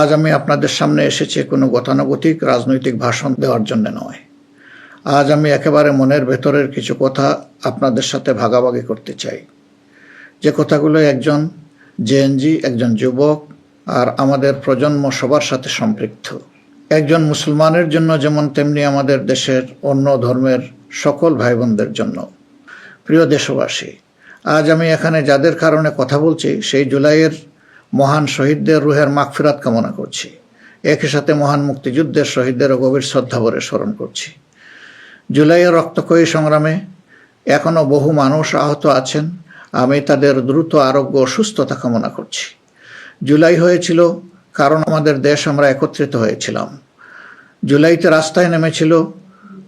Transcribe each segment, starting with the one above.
আজ আমি আপনাদের সামনে এসেছি কোনো গতানুগতিক রাজনৈতিক ভাষণ দেওয়ার জন্য নয়। আজ আমি একেবারে মনের ভেতরের কিছু কথা আপনাদের সাথে ভাগাভাগি করতে চাই। যে কথাগুলো একজন জেএনজি একজন যুবক আর আমাদের প্রজন্ম সবার সাথে সম্পৃক্ত। একজন মুসলমানের জন্য যেমন তেমনি আমাদের দেশের অন্য ধর্মের সকল ভাই বোনদের জন্য। প্রিয় দেশবাসী, আজ আমি এখানে যাদের কারণে কথা বলছি, সেই জুলাইয়ের মহান শহীদদের রুহের মাগফিরাত কামনা করছি। একই সাথে মহান মুক্তিযুদ্ধের শহীদদেরও গভীর শ্রদ্ধা ভরে স্মরণ করছি। জুলাইয়ের রক্তক্ষয়ী সংগ্রামে এখনও বহু মানুষ আহত আছেন। আমি তাদের দ্রুত আরোগ্য সুস্থতা কামনা করছি। জুলাই হয়েছিল কারণ আমাদের দেশ আমরা একত্রিত হয়েছিলাম। জুলাইতে রাস্তায় নেমেছিল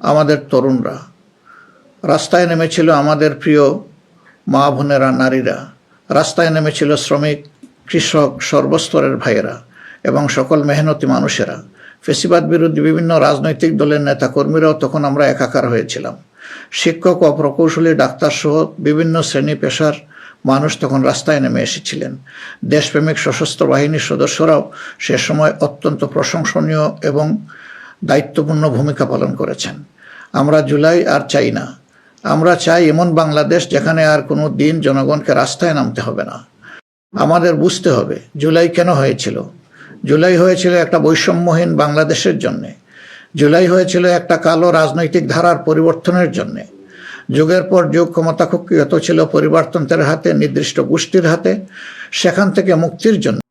আমাদের তরুণরা। রাস্তায় নেমেছিল আমাদের প্রিয় মা বোনেরা, নারীরা। রাস্তায় নেমেছিল শ্রমিক কৃষক, সর্বস্তরের ভাইয়েরা এবং সকল মেহনতি মানুষেরা। ফেসিবাদ বিরোধী বিভিন্ন রাজনৈতিক দলের নেতাকর্মীরাও তখন আমরা একাকার হয়েছিলাম। শিক্ষক ও প্রকৌশলী, ডাক্তার সহ বিভিন্ন শ্রেণি পেশার মানুষ তখন রাস্তায় নেমে এসেছিলেন। দেশপ্রেমিক সশস্ত্র বাহিনীর সদস্যরাও সে সময় অত্যন্ত প্রশংসনীয় এবং দায়িত্বপূর্ণ ভূমিকা পালন করেছেন। আমরা জুলাই আর চাই না। আমরা চাই এমন বাংলাদেশ যেখানে আর কোনো দিন জনগণকে রাস্তায় নামতে হবে না। আমাদের বুঝতে হবে জুলাই কেন হয়েছিল। জুলাই হয়েছিল একটা বৈষম্যহীন বাংলাদেশের জন্যে। জুলাই হয়েছিল একটা কালো রাজনৈতিক ধারার পরিবর্তনের জন্যে। যুগের পর যুগ ক্ষমতা কুক্ষিগত ছিল পরিবারতন্ত্রের হাতে, নির্দিষ্ট গোষ্ঠীর হাতে, সেখান থেকে মুক্তির জন্য।